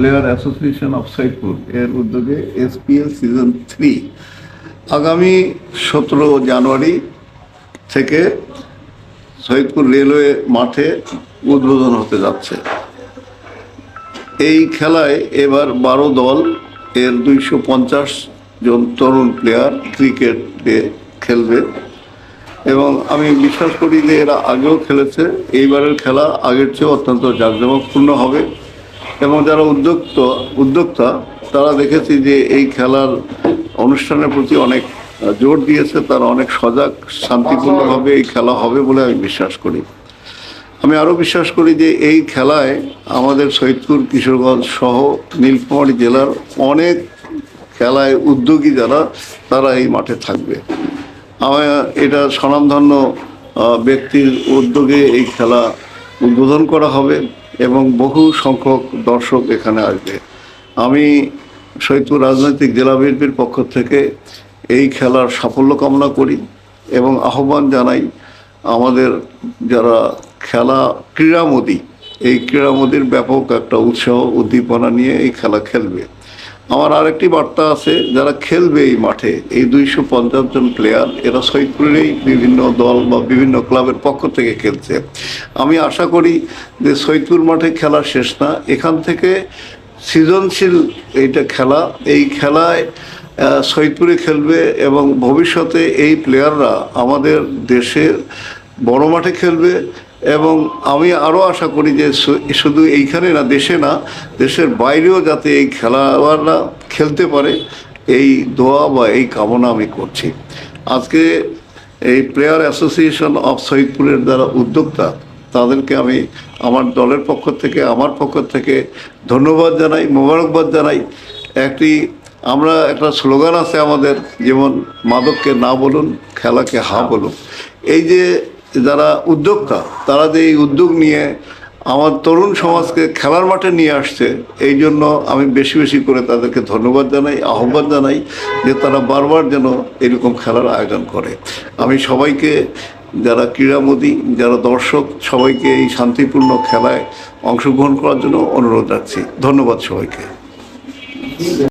Player association of Saidpur এর উদ্যোগে SPL season three আগামী সতেরো জানুয়ারি থেকে সৈয়দপুর রেলওয়ে মাঠে উদ্বোধন হতে যাচ্ছে। এই খেলায় এবার বারো দল, এর দুইশো পঞ্চাশ জন তরুণ প্লেয়ার ক্রিকেটে খেলবে। এবং আমি বিশ্বাস করি যে এরা আগেও খেলেছে, এইবারের খেলা আগের চেয়েও অত্যন্ত জাঁকজমকপূর্ণ হবে। এবং যারা উদ্যোক্ত, উদ্যোক্তা, তারা দেখেছি যে এই খেলার অনুষ্ঠানের প্রতি অনেক জোর দিয়েছে, তারা অনেক সজাগ, শান্তিপূর্ণভাবে এই খেলা হবে বলে আমি বিশ্বাস করি। আমি আরও বিশ্বাস করি যে এই খেলায় আমাদের সৈয়দপুর, কিশোরগঞ্জ সহ নীলফামারী জেলার অনেক খেলায় উদ্যোগী যারা, তারা এই মাঠে থাকবে। আমার এটা স্বনামধন্য ব্যক্তির উদ্যোগে এই খেলা উদ্বোধন করা হবে। এবং বহু সংখ্যক দর্শক এখানে আসবে। আমি সৈয়দপুর রাজনৈতিক জেলা বিএনপির পক্ষ থেকে এই খেলার সাফল্য কামনা করি এবং আহ্বান জানাই আমাদের যারা খেলা ক্রীড়ামোদী, এই ক্রীড়ামোদীর ব্যাপক একটা উৎসাহ, উদ্দীপনা নিয়ে এই খেলা খেলবে। আমার আরেকটি বার্তা আছে, যারা খেলবে এই মাঠে, এই দুইশো পঞ্চাশ জন প্লেয়ার এরা সৈয়দপুরেরই বিভিন্ন দল বা বিভিন্ন ক্লাবের পক্ষ থেকে খেলছে। আমি আশা করি যে সৈয়দপুর মাঠে খেলা শেষ না, এখান থেকে সৃজনশীল এইটা খেলা, এই খেলায় সৈয়দপুরে খেলবে এবং ভবিষ্যতে এই প্লেয়াররা আমাদের দেশের বড় মাঠে খেলবে এবং আমি আরও আশা করি যে শুধু এইখানে না, দেশে না, দেশের বাইরেও যাতে এই খেলোয়াড়রা খেলতে পারে, এই দোয়া বা এই কামনা আমি করছি। আজকে এই প্লেয়ার অ্যাসোসিয়েশন অফ সৈয়দপুরের যারা উদ্যোক্তা, তাদেরকে আমি আমার দলের পক্ষ থেকে, আমার পক্ষ থেকে ধন্যবাদ জানাই, মোবারকবাদ জানাই। একটি, আমরা একটা স্লোগান আছে আমাদের, যেমন মাদককে না বলুন, খেলাকে হা বলুন। এই যে যারা উদ্যোক্তা, তারা যে এই উদ্যোগ নিয়ে আমার তরুণ সমাজকে খেলার মাঠে নিয়ে আসছে, এই জন্য আমি বেশি বেশি করে তাদেরকে ধন্যবাদ জানাই, আহ্বান জানাই যে তারা বারবার যেন এরকম খেলার আয়োজন করে। আমি সবাইকে, যারা ক্রীড়ামোদী, যারা দর্শক, সবাইকে এই শান্তিপূর্ণ খেলায় অংশগ্রহণ করার জন্য অনুরোধ রাখছি। ধন্যবাদ সবাইকে।